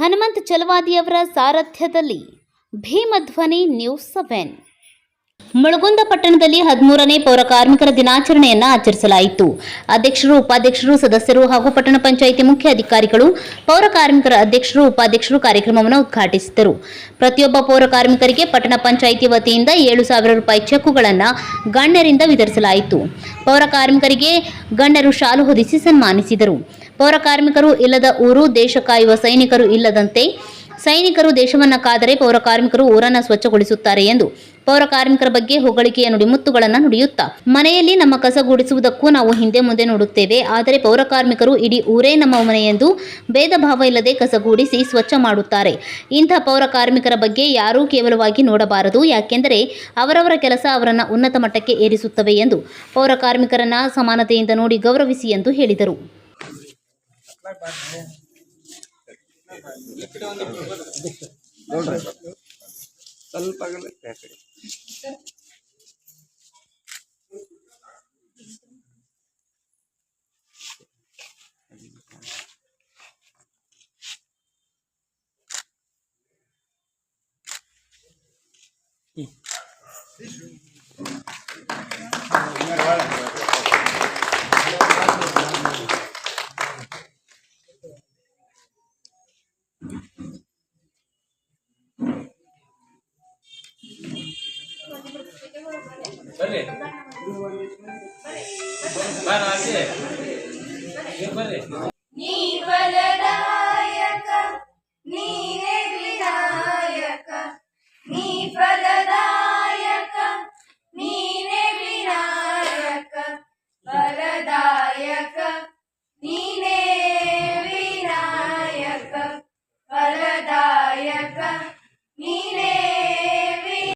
ಹನುಮಂತ್ ಚಲವಾದಿಯವರ ಸಾರಥ್ಯದಲ್ಲಿ ಭೀಮಧ್ವನಿ news seven. Mulagunda ಪಟ್ಟಣದಲ್ಲಿ ಹದಿಮೂರನೇ ಪೌರ ಕಾರ್ಮಿಕರ ದಿನಾಚರಣೆಯನ್ನು ಆಚರಿಸಲಾಯಿತು. ಅಧ್ಯಕ್ಷರು, ಉಪಾಧ್ಯಕ್ಷರು, ಸದಸ್ಯರು ಹಾಗೂ ಪಟ್ಟಣ ಪಂಚಾಯಿತಿ ಮುಖ್ಯ ಅಧಿಕಾರಿಗಳು, ಪೌರ ಕಾರ್ಮಿಕರ ಅಧ್ಯಕ್ಷರು, ಉಪಾಧ್ಯಕ್ಷರು ಕಾರ್ಯಕ್ರಮವನ್ನು ಉದ್ಘಾಟಿಸಿದರು. ಪ್ರತಿಯೊಬ್ಬ ಪೌರ ಕಾರ್ಮಿಕರಿಗೆ ಪಟ್ಟಣ ಪಂಚಾಯಿತಿ ವತಿಯಿಂದ ಏಳು ಸಾವಿರ ರೂಪಾಯಿ ಚೆಕ್ಕುಗಳನ್ನು ಗಣ್ಯರಿಂದ ವಿತರಿಸಲಾಯಿತು. ಪೌರ ಕಾರ್ಮಿಕರಿಗೆ ಗಣ್ಯರು ಶಾಲು ಹೊದಿಸಿ ಸನ್ಮಾನಿಸಿದರು. ಪೌರ ಕಾರ್ಮಿಕರು ಇಲ್ಲದ ಊರು, ದೇಶ ಕಾಯುವ ಸೈನಿಕರು ಇಲ್ಲದಂತೆ ಸೈನಿಕರು ದೇಶವನ್ನ ಕಾದರೆ ಪೌರ ಕಾರ್ಮಿಕರು ಊರನ್ನ ಸ್ವಚ್ಛಗೊಳಿಸುತ್ತಾರೆ ಎಂದು ಪೌರ ಕಾರ್ಮಿಕರ ಬಗ್ಗೆ ಹೊಗಳಿಕೆಯ ನುಡಿಮುತ್ತುಗಳನ್ನು ನುಡಿಯುತ್ತಾ, ಮನೆಯಲ್ಲಿ ನಮ್ಮ ಕಸ ಗುಡಿಸುವುದಕ್ಕೂ ನಾವು ಹಿಂದೆ ಮುಂದೆ ನೋಡುತ್ತೇವೆ, ಆದರೆ ಪೌರ ಕಾರ್ಮಿಕರು ಇಡೀ ಊರೇ ನಮ್ಮ ಮನೆ ಎಂದು ಭೇದ ಭಾವ ಇಲ್ಲದೆ ಕಸಗೂಡಿಸಿ ಸ್ವಚ್ಛ ಮಾಡುತ್ತಾರೆ. ಇಂಥ ಪೌರ ಕಾರ್ಮಿಕರ ಬಗ್ಗೆ ಯಾರೂ ಕೇವಲವಾಗಿ ನೋಡಬಾರದು, ಯಾಕೆಂದರೆ ಅವರವರ ಕೆಲಸ ಅವರನ್ನು ಉನ್ನತ ಮಟ್ಟಕ್ಕೆ ಏರಿಸುತ್ತವೆ ಎಂದು ಪೌರ ಕಾರ್ಮಿಕರನ್ನ ಸಮಾನತೆಯಿಂದ ನೋಡಿ ಗೌರವಿಸಿ ಎಂದು ಹೇಳಿದರು. ಸ್ವಲ್ಪ ಆಗಲ್ಲ ಆ ಕಡೆ ಬರ್ರಿ ಬರ್ರಿ ಆಚೆ. ನೀವು ಬರ್ರಿ